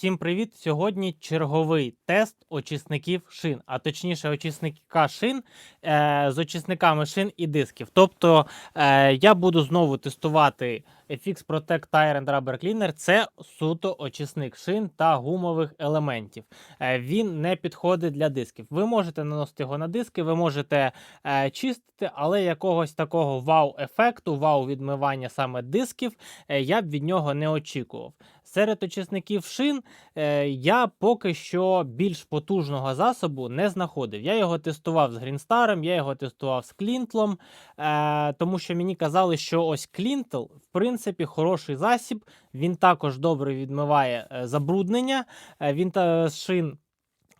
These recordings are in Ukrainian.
Всім привіт! Сьогодні черговий тест очисників шин, а точніше, очисника шин е, з очисниками шин і дисків. Тобто е, я буду знову тестувати FX Protect Tire and Rubber Cleaner. Це суто очисник шин та гумових елементів. Е, він не підходить для дисків. Ви можете наносити його на диски, ви можете е, чистити, але якогось такого вау-ефекту, вау-відмивання саме дисків е, я б від нього не очікував. Серед очисників шин е, я поки що більш потужного засобу не знаходив. Я його тестував з Грінстаром, я його тестував з Клінтлом, е, тому що мені казали, що ось Клінтл, в принципі, хороший засіб. Він також добре відмиває е, забруднення. Е, він та шин.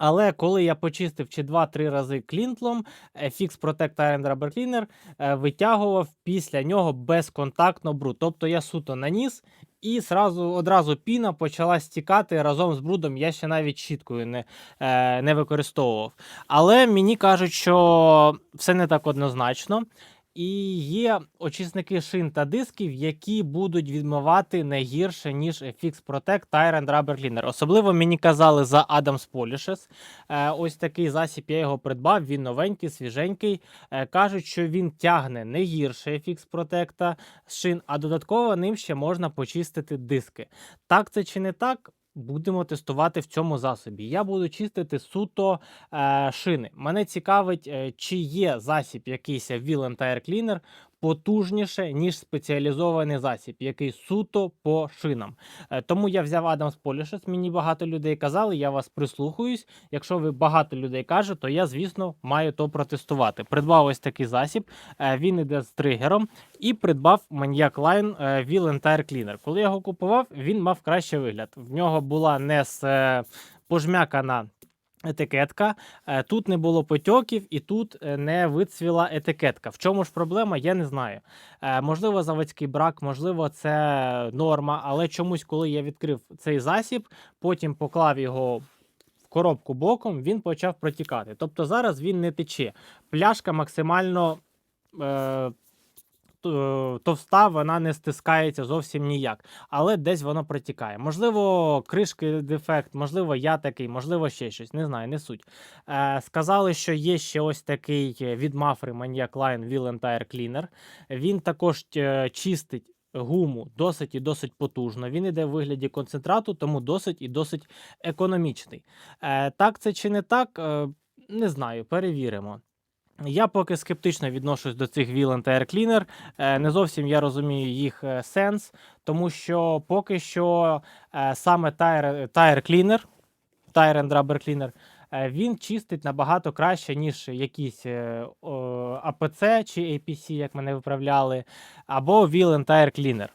Але коли я почистив чи 2-3 рази клінтлом, е, Fix Protect Iron Rubber Cleaner е, витягував після нього безконтактно бруд. Тобто я суто наніс і сразу, одразу піна почала стікати разом з брудом. Я ще навіть щіткою не, е, не використовував. Але мені кажуть, що все не так однозначно. І є очисники шин та дисків, які будуть відмивати не гірше, ніж FX Protect Tire and Rubber Cleaner. Особливо мені казали за Adams Polishes. Е, ось такий засіб я його придбав. Він новенький, свіженький. Е, кажуть, що він тягне не гірше FX Protect шин, а додатково ним ще можна почистити диски. Так це чи не так? Будемо тестувати в цьому засобі. Я буду чистити суто е, шини. Мене цікавить, е, чи є засіб якийсь Wheel Tire Cleaner потужніше, ніж спеціалізований засіб, який суто по шинам. Е, тому я взяв Adams Polishes. Мені багато людей казали, я вас прислухаюсь. Якщо ви багато людей каже, то я, звісно, маю то протестувати. Придбав ось такий засіб, е, він іде з тригером, і придбав Maniac Line е, Wheel Tire Cleaner. Коли я його купував, він мав кращий вигляд. В нього була не з пожмякана етикетка. Е, Тут не було потьоків і тут е, не вицвіла етикетка. В чому ж проблема, я не знаю. Е, Можливо, заводський брак, можливо, це норма, але чомусь, коли я відкрив цей засіб, потім поклав його. Коробку боком він почав протікати. Тобто зараз він не тече. Пляшка максимально е, товста, вона не стискається зовсім ніяк, але десь воно протікає. Можливо, кришки дефект, можливо, я такий, можливо, ще щось. Не знаю, не суть. Е, сказали, що є ще ось такий е, від Mafre Maniac Line Wheel Tire Cleaner. Він також е, чистить. Гуму досить і досить потужно. Він іде в вигляді концентрату, тому досить і досить економічний. Е, так це чи не так, е, не знаю, перевіримо. Я поки скептично відношусь до цих Wheel Tire Cleaner. Е, Не зовсім я розумію їх е, сенс, тому що поки що е, саме Tire, Cleaner, Tire and Rubber Cleaner, він чистить набагато краще, ніж якісь APC чи APC, як мене виправляли, або Wheel Tire Cleaner.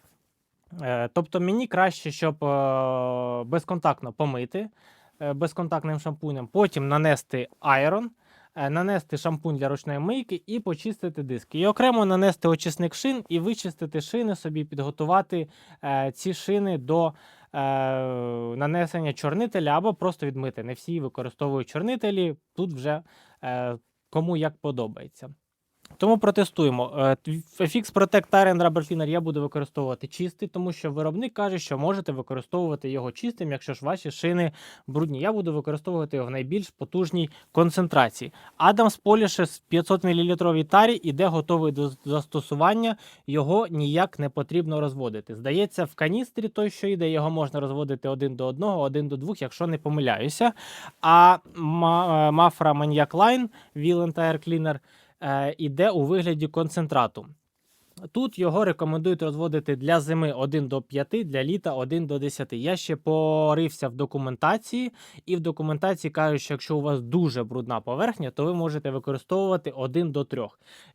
Тобто мені краще, щоб безконтактно помити безконтактним шампунем, потім нанести айрон, нанести шампунь для ручної мийки і почистити диски. І окремо нанести очисник шин і вичистити шини собі, підготувати е, ці шини до е, нанесення чорнителя або просто відмити. Не всі використовують чорнителі, тут вже е, кому як подобається. Тому протестуємо. Е, FX Protect Tire Rubber Cleaner я буду використовувати чистий, тому що виробник каже, що можете використовувати його чистим, якщо ж ваші шини брудні. Я буду використовувати його в найбільш потужній концентрації. Adams Polishes 500 мл тарі іде готовий до застосування, його ніяк не потрібно розводити. Здається, в каністрі той, що йде, його можна розводити один до одного, один до двох, якщо не помиляюся. А ма- е, Maniac Line Wheel Tire Cleaner іде у вигляді концентрату. Тут його рекомендують розводити для зими 1 до 5, для літа 1 до 10. Я ще порився в документації, і в документації кажуть, що якщо у вас дуже брудна поверхня, то ви можете використовувати 1 до 3.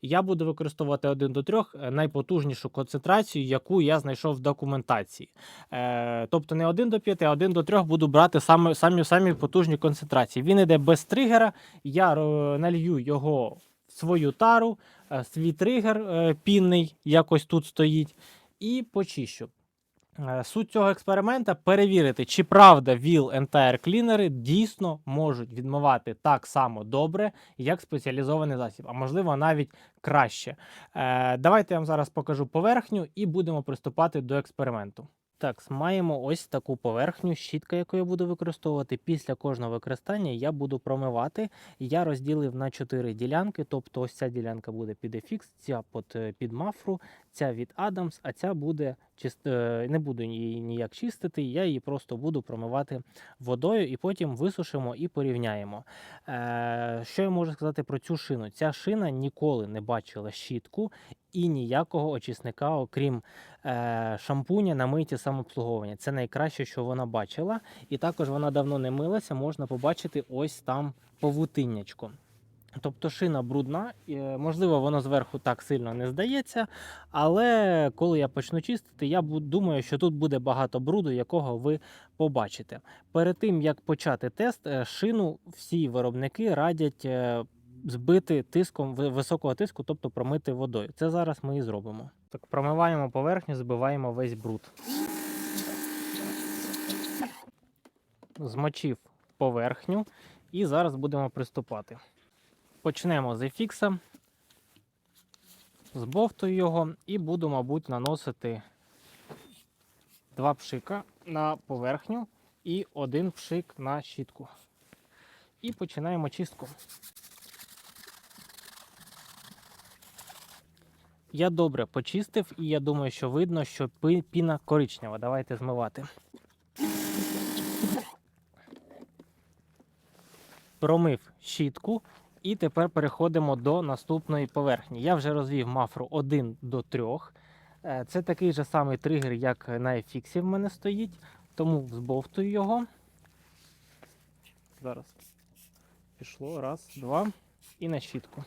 Я буду використовувати 1 до 3 найпотужнішу концентрацію, яку я знайшов в документації. Е, тобто не 1 до 5, а 1 до 3 буду брати саме, самі, самі потужні концентрації. Він іде без тригера, я е, налью його свою тару, е, свій тригер е, пінний, якось тут стоїть, і почищу. Е, Суть цього експеримента перевірити, чи правда Wheel Tire Cleaner дійсно можуть відмивати так само добре, як спеціалізований засіб, а можливо навіть краще. Давайте я вам зараз покажу поверхню і будемо приступати до експерименту. Так, маємо ось таку поверхню, щітка, яку я буду використовувати. Після кожного використання я буду промивати. Я розділив на 4 ділянки, тобто ось ця ділянка буде під FX, ця під, е, під мафру, ця від Adams, а ця буде е, не буду її ніяк чистити, я її просто буду промивати водою і потім висушимо і порівняємо. Е, що я можу сказати про цю шину? Ця шина ніколи не бачила щітку і ніякого очисника, окрім е, шампуня на миті самообслуговування. Це найкраще, що вона бачила. І також вона давно не милася, можна побачити ось там павутиннячко. Тобто шина брудна, е, можливо, воно зверху так сильно не здається, але коли я почну чистити, я думаю, що тут буде багато бруду, якого ви побачите. Перед тим як почати тест, е, шину всі виробники радять е, збити тиском високого тиску, тобто промити водою. Це зараз ми і зробимо. Так, промиваємо поверхню, збиваємо весь бруд. Змочив поверхню і зараз будемо приступати. Почнемо з ефікса, збовтую його і буду, мабуть, наносити два пшика на поверхню і один пшик на щітку. І починаємо чистку. Я добре почистив, і я думаю, що видно, що піна коричнева. Давайте змивати. Промив щітку, і тепер переходимо до наступної поверхні. Я вже розвів мафру 1 до 3. Е, Це такий же самий тригер, як на FX в мене стоїть, тому збовтую його. Зараз пішло. Раз, два. І на щітку.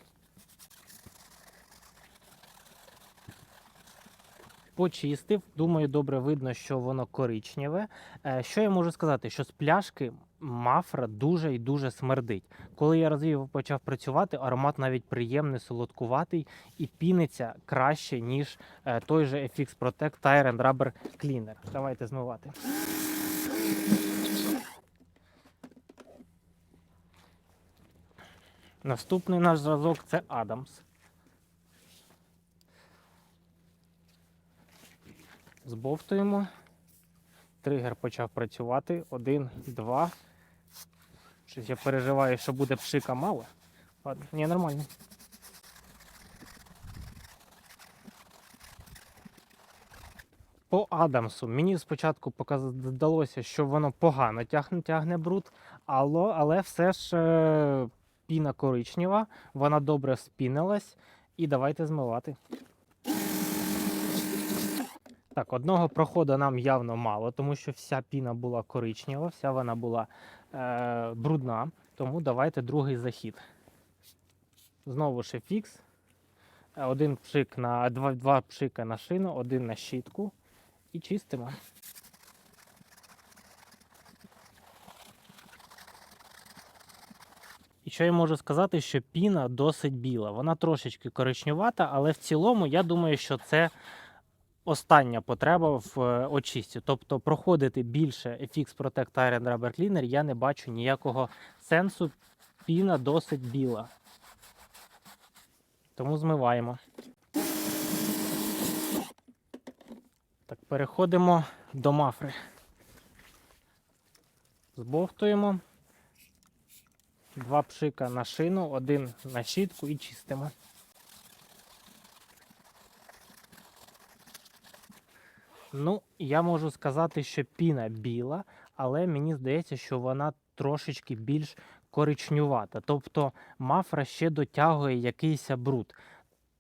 Почистив, думаю, добре видно, що воно коричневе. Е, Що я можу сказати? Що з пляшки мафра дуже і дуже смердить. Коли я розвів почав працювати, аромат навіть приємний, солодкуватий і піниться краще, ніж е, той же FX Protect Tire and Rubber Cleaner. Давайте змивати. Наступний наш зразок це Adams. Збовтуємо. Тригер почав працювати. Один, два. Щось я переживаю, що буде пшика мало. Ладно, ні, нормально. По Адамсу мені спочатку здалося, що воно погано тягне, тягне бруд, але, але все ж е, піна коричнева, вона добре спінилась. І давайте змивати. Так, одного проходу нам явно мало, тому що вся піна була коричнева, вся вона була е, брудна. Тому давайте другий захід. Знову ж фікс. Один пшик на два, два пшика на шину, один на щітку. І чистимо. І що я можу сказати, що піна досить біла. Вона трошечки коричневата, але в цілому я думаю, що це остання потреба в е, очисті. Тобто проходити більше FX Protect and Rubber Cleaner я не бачу ніякого сенсу. Піна досить біла. Тому змиваємо. Так, переходимо до мафри. Збовтуємо. Два пшика на шину, один на щітку і чистимо. Ну, я можу сказати, що піна біла, але мені здається, що вона трошечки більш коричнювата. Тобто мафра ще дотягує якийсь бруд.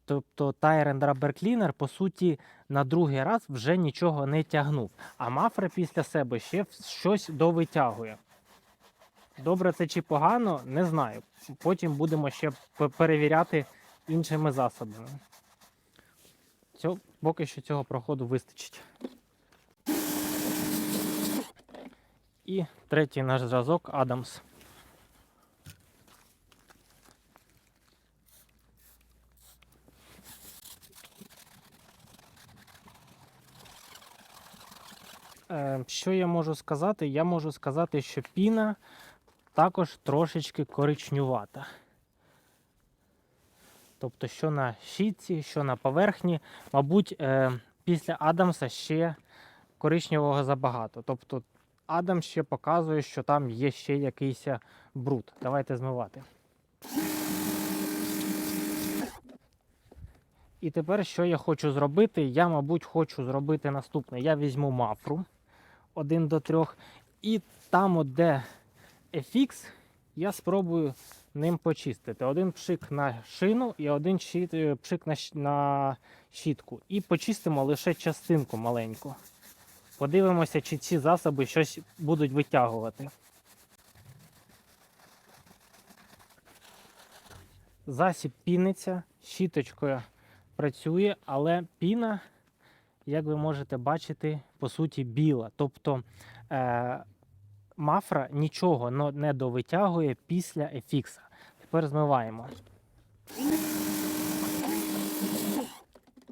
Тобто Rubber Cleaner, по суті, на другий раз вже нічого не тягнув. А мафра після себе ще щось довитягує. Добре це чи погано, не знаю. Потім будемо ще перевіряти іншими засобами. Поки що цього проходу вистачить. І третій наш зразок Адамс. Е, Що я можу сказати? Я можу сказати, що піна також трошечки коричнювата. Тобто, що на щітці, що на поверхні, мабуть, е, після Адамса ще коричневого забагато. Тобто Адам ще показує, що там є ще якийсь бруд. Давайте змивати. І тепер, що я хочу зробити? Я, мабуть, хочу зробити наступне. Я візьму мафру 1 до 3, і там, де FX, я спробую ним почистити. Один пшик на шину і один е, пшик на, щітку. І почистимо лише частинку маленьку. Подивимося, чи ці засоби щось будуть витягувати. Засіб піниться, щіточкою працює, але піна, як ви можете бачити, по суті біла. Тобто е, мафра нічого не довитягує після ефікса. Тепер змиваємо.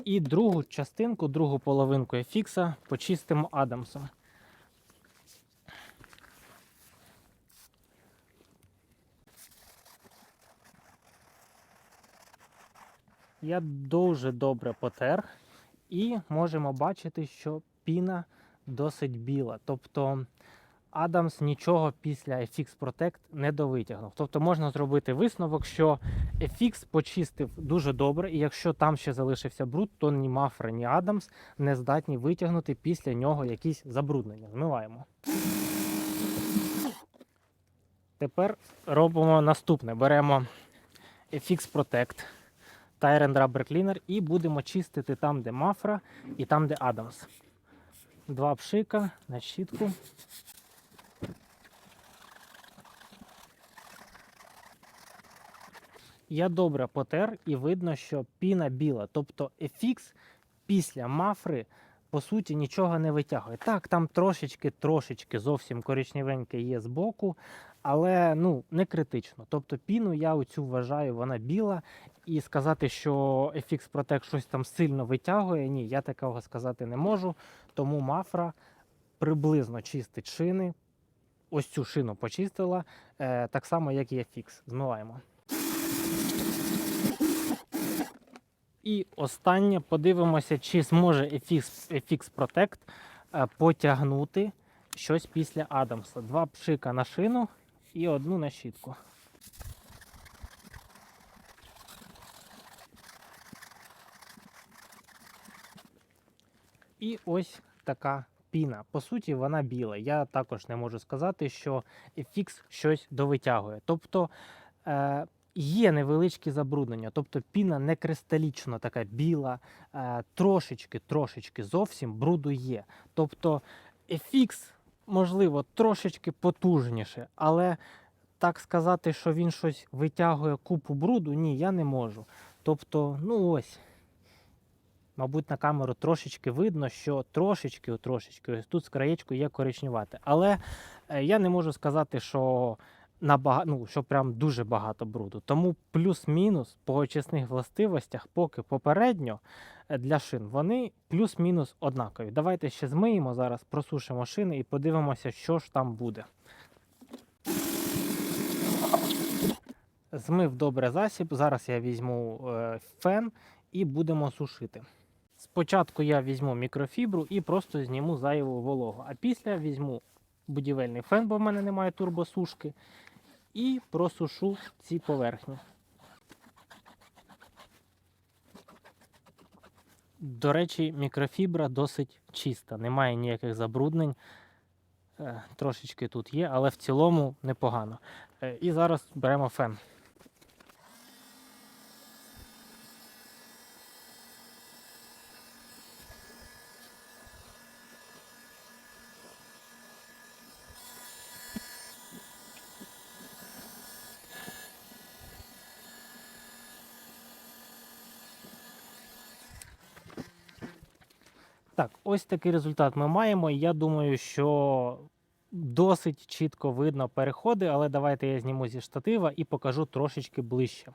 І другу частинку, другу половинку ефікса почистимо Адамсом. Я дуже добре потер, і можемо бачити, що піна досить біла. Тобто Адамс нічого після FX Protect не довитягнув. Тобто можна зробити висновок, що FX почистив дуже добре, і якщо там ще залишився бруд, то ні Мафра, ні Адамс не здатні витягнути після нього якісь забруднення. Змиваємо. Тепер робимо наступне: беремо FX Protect. Tyrant Rubber Cleaner і будемо чистити там, де мафра і там, де Адамс. Два пшика на щітку. Я добре потер і видно, що піна біла. Тобто FX після мафри по суті нічого не витягує. Так, там трошечки, трошечки зовсім коричневеньке є збоку, але ну не критично. Тобто піну я оцю вважаю, вона біла. І сказати, що FX Protect щось там сильно витягує, ні, я такого сказати не можу. Тому мафра приблизно чистить шини. Ось цю шину почистила, е, так само, як і FX. Змиваємо. І останнє подивимося, чи зможе FX, FX Protect потягнути щось після Адамса. Два пшика на шину і одну на щітку. І ось така піна. По суті, вона біла. Я також не можу сказати, що FX щось довитягує. Тобто е, є невеличкі забруднення, тобто піна не кристалічно така біла, е, трошечки, трошечки зовсім бруду є. Тобто FX, можливо, трошечки потужніше, але так сказати, що він щось витягує купу бруду, ні, я не можу. Тобто, ну ось. Мабуть, на камеру трошечки видно, що трошечки, трошечки, ось тут з краєчку є коричневате. Але е, я не можу сказати, що набага... ну, що прям дуже багато бруду. Тому плюс-мінус по очисних властивостях, поки попередньо е, для шин, вони плюс-мінус однакові. Давайте ще змиємо зараз, просушимо шини і подивимося, що ж там буде. Змив добре засіб. Зараз я візьму е, фен і будемо сушити. Спочатку я візьму мікрофібру і просто зніму зайву вологу, а після візьму будівельний фен, бо в мене немає турбосушки, і просушу ці поверхні. До речі, мікрофібра досить чиста, немає ніяких забруднень. Е, Трошечки тут є, але в цілому непогано. Е, І зараз беремо фен. Так, ось такий результат ми маємо. Я думаю, що досить чітко видно переходи, але давайте я зніму зі штатива і покажу трошечки ближче.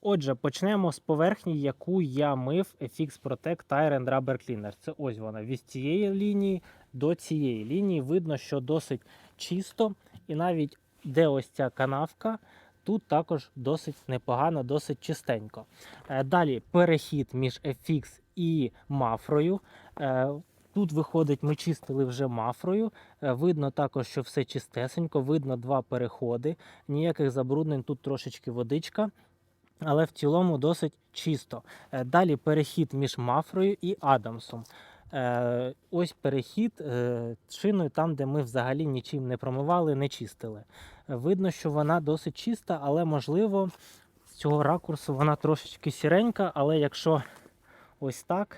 Отже, почнемо з поверхні, яку я мив FX Protect Tire and Rubber Cleaner. Це ось вона від цієї лінії до цієї лінії. Видно, що досить чисто, і навіть де ось ця канавка, тут також досить непогано, досить чистенько. Е, Далі перехід між FX і мафрою. Тут виходить, ми чистили вже мафрою. Е, Видно також, що все чистесенько, видно два переходи, ніяких забруднень, тут трошечки водичка. Але в цілому досить чисто. Е, Далі перехід між мафрою і Адамсом. Е, Ось перехід шиною там, де ми взагалі нічим не промивали, не чистили. Видно, що вона досить чиста, але можливо з цього ракурсу вона трошечки сіренька, але якщо ось так,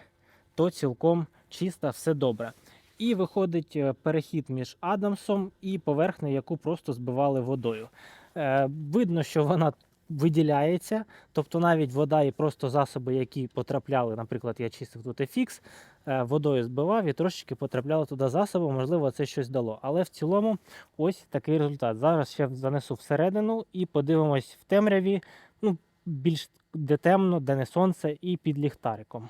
то цілком чиста, все добре. І виходить е, перехід між Адамсом і поверхнею, яку просто збивали водою. Е, Видно, що вона виділяється, тобто навіть вода і просто засоби, які потрапляли, наприклад, я чистив тут FX, е, водою збивав і трошечки потрапляли туди засоби, можливо, це щось дало. Але в цілому ось такий результат. Зараз ще занесу всередину і подивимось в темряві, ну, більш де темно, де не сонце, і під ліхтариком.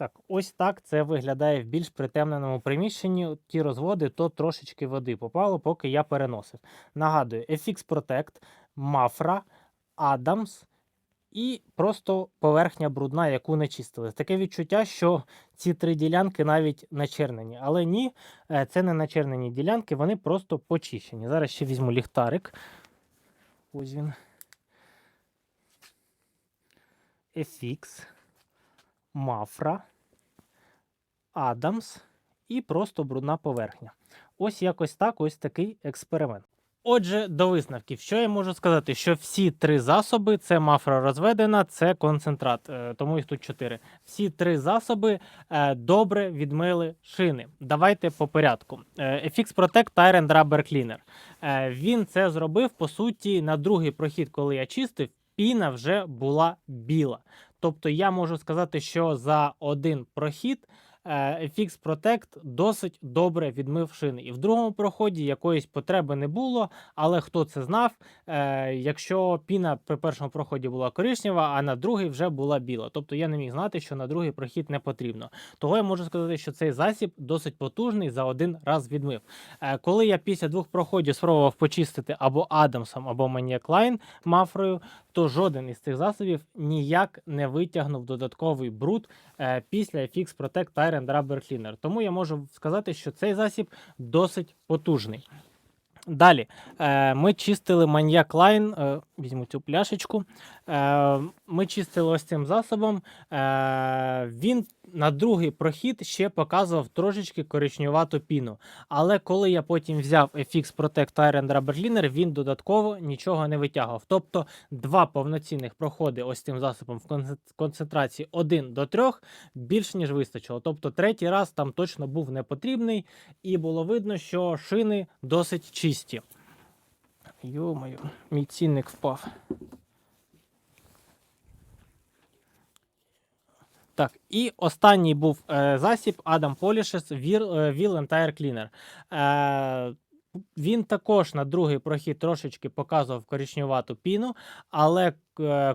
Так, ось так це виглядає в більш притемненому приміщенні. Ті розводи, то трошечки води попало, поки я переносив. Нагадую, FX Protect, Mafra, Adams і просто поверхня брудна, яку не чистили. Таке відчуття, що ці три ділянки навіть начернені. Але ні, е, це не начернені ділянки, вони просто почищені. Зараз ще візьму ліхтарик. Ось він. FX, Mafra, Adams і просто брудна поверхня. Ось якось так, ось такий експеримент. Отже, до висновків, що я можу сказати, що всі три засоби це мафра розведена, це концентрат, е, тому їх тут чотири. Всі три засоби е, добре відмили шини. Давайте по порядку. Е, FX Protect Tire and Rubber Cleaner. Він це зробив по суті на другий прохід, коли я чистив, піна вже була біла. Тобто я можу сказати, що за один прохід е, FX Protect досить добре відмив шини. І в другому проході якоїсь потреби не було, але хто це знав, е, якщо піна при першому проході була коричнева, а на другий вже була біла. Тобто я не міг знати, що на другий прохід не потрібно. Того я можу сказати, що цей засіб досить потужний за один раз відмив. Е, Коли я після двох проходів спробував почистити або Адамсом, або Line мафрою, то жоден із цих засобів ніяк не витягнув додатковий бруд е, після FX Protect Tyrant Rubber Cleaner. Тому я можу сказати, що цей засіб досить потужний. Далі е, ми чистили Маньяк Лайн, е, візьму цю пляшечку. Е, ми чистили ось цим засобом. Е, він на другий прохід ще показував трошечки коричневату піну. Але коли я потім взяв FX Protect and Rubber він додатково нічого не витягував. Тобто два повноцінних проходи ось цим засобом в концентрації 1 до 3 більш ніж вистачило. Тобто третій раз там точно був не потрібний, і було видно, що шини досить чисті. Йо-моє, мій цінник впав. Так, і останній був е, засіб Adam Polishes Wheel, е, Entire Cleaner. Е, він також на другий прохід трошечки показував коричневату піну, але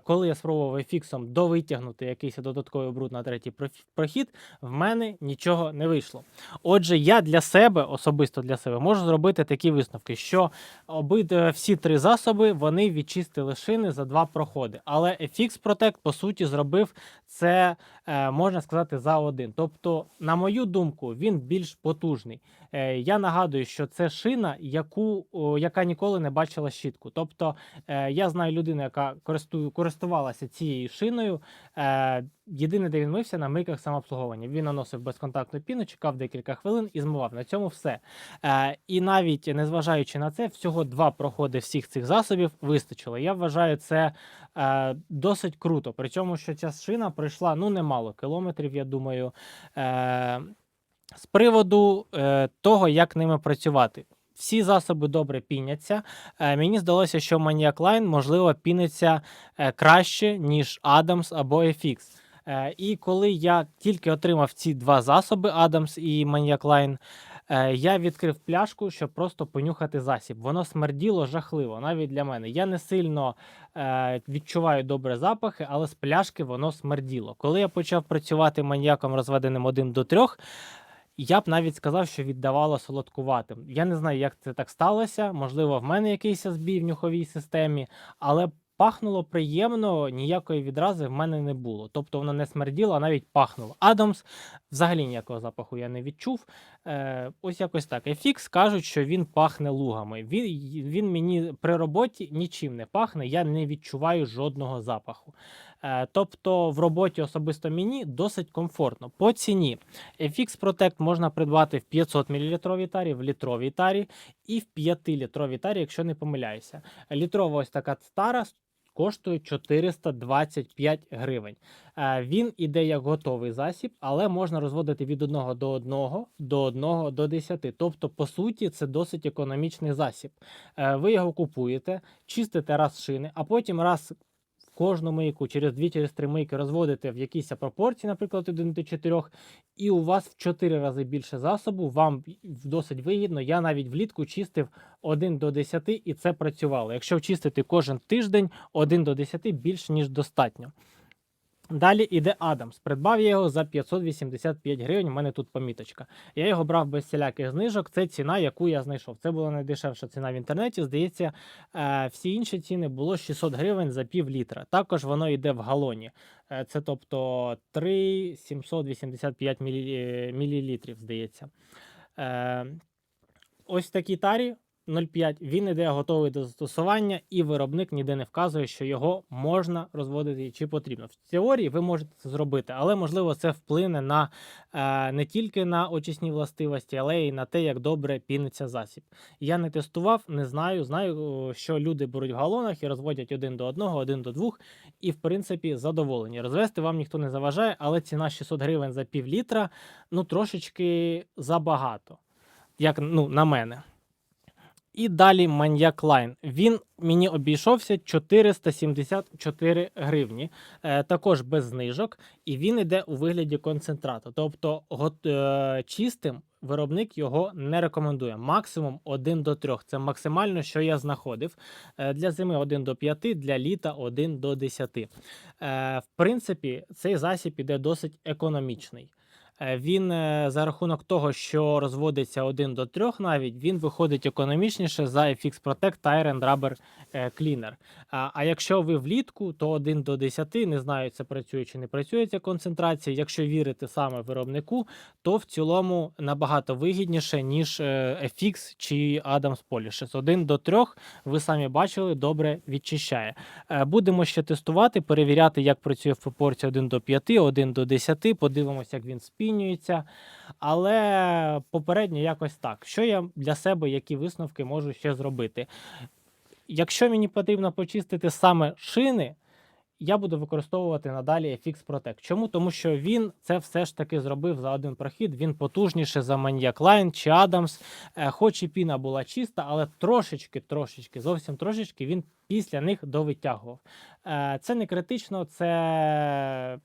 коли я спробував ефіксом довитягнути якийсь додатковий бруд на третій прохід, в мене нічого не вийшло. Отже, я для себе, особисто для себе, можу зробити такі висновки, що обидва всі три засоби вони відчистили шини за два проходи. Але FX Protect, по суті, зробив це, е, можна сказати, за один. Тобто, на мою думку, він більш потужний. Е, Я нагадую, що це шина, яку, яка ніколи не бачила щітку. Тобто, е, я знаю людину, яка користую, користувалася цією шиною. Е, Єдине, де він мився, на мийках самообслуговування. Він наносив безконтактну піну, чекав декілька хвилин і змивав. На цьому все. Е, І навіть незважаючи на це, всього два проходи всіх цих засобів вистачило. Я вважаю це е, досить круто. Причому, що ця шина пройшла ну немало кілометрів, я думаю. Е, з приводу е, того, як ними працювати. Всі засоби добре піняться. Е, мені здалося, що Maniac Line, можливо, піниться е, краще, ніж Adams або FX. Е, і коли я тільки отримав ці два засоби, Adams і Maniac Line, я відкрив пляшку, щоб просто понюхати засіб. Воно смерділо жахливо, навіть для мене. Я не сильно е, відчуваю добре запахи, але з пляшки воно смерділо. Коли я почав працювати маніяком розведеним 1 до 3, я б навіть сказав, що віддавало солодкуватим. Я не знаю, як це так сталося. Можливо, в мене якийсь збій в нюховій системі, але Пахнуло приємно, ніякої відрази в мене не було. Тобто воно не смерділо, а навіть пахнуло. Адамс взагалі ніякого запаху я не відчув. Е, ось якось так. FX кажуть, що він пахне лугами. Він, він мені при роботі нічим не пахне, я не відчуваю жодного запаху. Е, тобто в роботі особисто мені досить комфортно. По ціні FX Protect можна придбати в 500 мл тарі, в літровій тарі і в 5-літровій тарі, якщо не помиляюся. Літрова ось така стара коштує 425 гривень. Е, Він іде як готовий засіб, але можна розводити від 1 до 1 до 1 до 10. Тобто, по суті, це досить економічний засіб. Е, Ви його купуєте, чистите раз шини, а потім раз кожну мийку через 2-3 мийки розводите в якійсь пропорції, наприклад, 1 до 4, і у вас в 4 рази більше засобу, вам досить вигідно. Я навіть влітку чистив 1 до 10 і це працювало. Якщо чистити кожен тиждень 1 до 10 більше, ніж достатньо. Далі іде Адамс. Придбав я його за 585 гривень. У мене тут поміточка. Я його брав без всіляких знижок. Це ціна, яку я знайшов. Це була найдешевша ціна в інтернеті. Здається, е, всі інші ціни було 600 гривень за пів літра. Також воно йде в галоні. Е, Це тобто 3,785 мілі- мілілітрів, здається. Е, Ось такі тарі 0,5, він іде готовий до застосування, і виробник ніде не вказує, що його можна розводити чи потрібно. В теорії ви можете це зробити, але можливо це вплине на е, не тільки на очисні властивості, але й на те, як добре піниться засіб. Я не тестував, не знаю. Знаю, що люди беруть в галонах і розводять один до одного, один до двох, і в принципі задоволені. Розвести вам ніхто не заважає, але ціна 600 гривень за пів літра ну трошечки забагато. Як ну, на мене. І далі маньяк лайн. Він мені обійшовся 474 гривні, е, також без знижок, і він йде у вигляді концентрату. Тобто е, чистим виробник його не рекомендує. Максимум 1 до 3. Це максимально, що я знаходив. Е, для зими 1 до 5, для літа 1 до 10. Е, в принципі, цей засіб іде досить економічний. Е, Він е, за рахунок того, що розводиться 1 до 3 навіть, він виходить економічніше за FX Protect Tire and Rubber е, Cleaner. А, якщо ви влітку, то 1 до 10, не знаю, це працює чи не працює ця концентрація. Якщо вірити саме виробнику, то в цілому набагато вигідніше, ніж FX чи Adams Polishes. 1 до 3, ви самі бачили, добре відчищає. Будемо ще тестувати, перевіряти, як працює в пропорції 1 до 5, 1 до 10. Подивимося, як він спінюється. Але попередньо якось так. Що я для себе, які висновки можу ще зробити? Якщо мені потрібно почистити саме шини, я буду використовувати надалі FX Protect. Чому? Тому що він це все ж таки зробив за один прохід. Він потужніше за Maniac Line чи Adams. Е, Хоч і піна була чиста, але трошечки, трошечки, зовсім трошечки він після них довитягував. Е, Це не критично, це.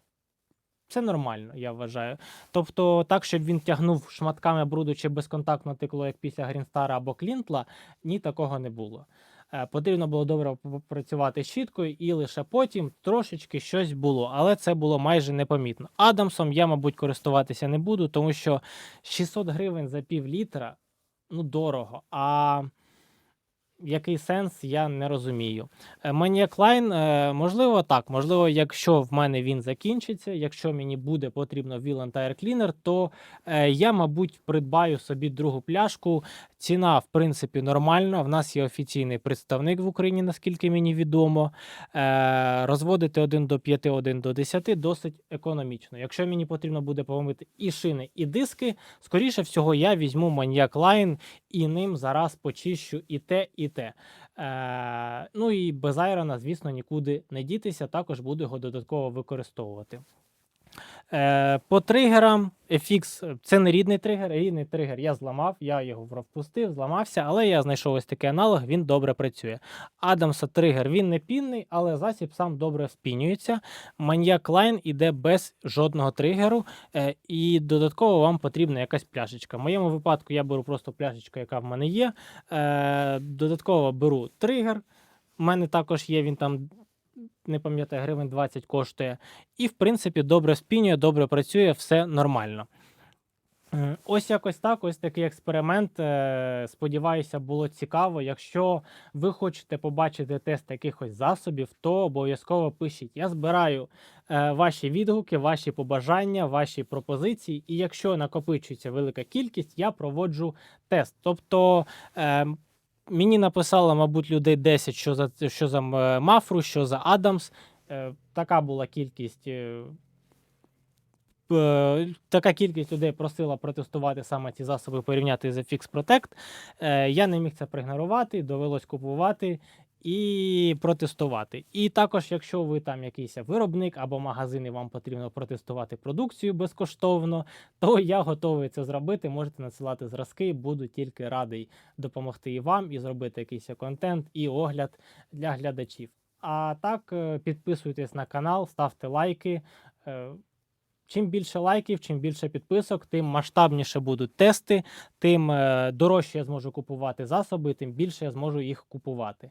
Це нормально, я вважаю. Тобто, так, щоб він тягнув шматками бруду чи безконтактно текло, як після Грінстара або Клінтла, ні, такого не було. Е, Потрібно було добре попрацювати щіткою, і лише потім трошечки щось було, але це було майже непомітно. Адамсом я, мабуть, користуватися не буду, тому що 600 гривень за пів літра ну дорого. А який сенс, я не розумію. Е, Maniac е, можливо, так. Можливо, якщо в мене він закінчиться, якщо мені буде потрібно Wheel Tire Cleaner, то е, я, мабуть, придбаю собі другу пляшку. Ціна, в принципі, нормальна. В нас є офіційний представник в Україні, наскільки мені відомо. Розводити 1 до 5, 1 до 10 досить економічно. Якщо мені потрібно буде помити і шини, і диски, скоріше всього, я візьму Maniac Line і ним зараз почищу і те, і те. Е, ну і без айрона, звісно, нікуди не дітися, також буду його додатково використовувати. Е, по тригерам FX це не рідний тригер, рідний тригер я зламав, я його впустив, зламався, але я знайшов ось такий аналог, він добре працює. Адамса тригер він не пінний, але засіб сам добре вспінюється. Маньяк Line іде без жодного тригеру, е, і додатково вам потрібна якась пляшечка. В моєму випадку я беру просто пляшечку, яка в мене є. Е, додатково беру тригер. У мене також є він там не пам'ятаю, гривень 20 коштує. І, в принципі, добре спінює, добре працює, все нормально. Ось якось так, ось такий експеримент. Е, Сподіваюся, було цікаво. Якщо ви хочете побачити тест якихось засобів, то обов'язково пишіть. Я збираю е, ваші відгуки, ваші побажання, ваші пропозиції. І якщо накопичується велика кількість, я проводжу тест. Тобто е, мені написало, мабуть, людей 10, що за що за е, Мафру, що за Адамс. Е, така була кількість. е, така кількість людей просила протестувати саме ці засоби, порівняти з FX Protect. Я не міг це проігнорувати, довелось купувати і протестувати. І також, якщо ви там якийсь виробник або магазин, і вам потрібно протестувати продукцію безкоштовно, то я готовий це зробити. Можете надсилати зразки, буду тільки радий допомогти і вам, і зробити якийсь контент і огляд для глядачів. А так, е, підписуйтесь на канал, ставте лайки. Е, Чим більше лайків, чим більше підписок, тим масштабніше будуть тести, тим е, дорожче я зможу купувати засоби, тим більше я зможу їх купувати.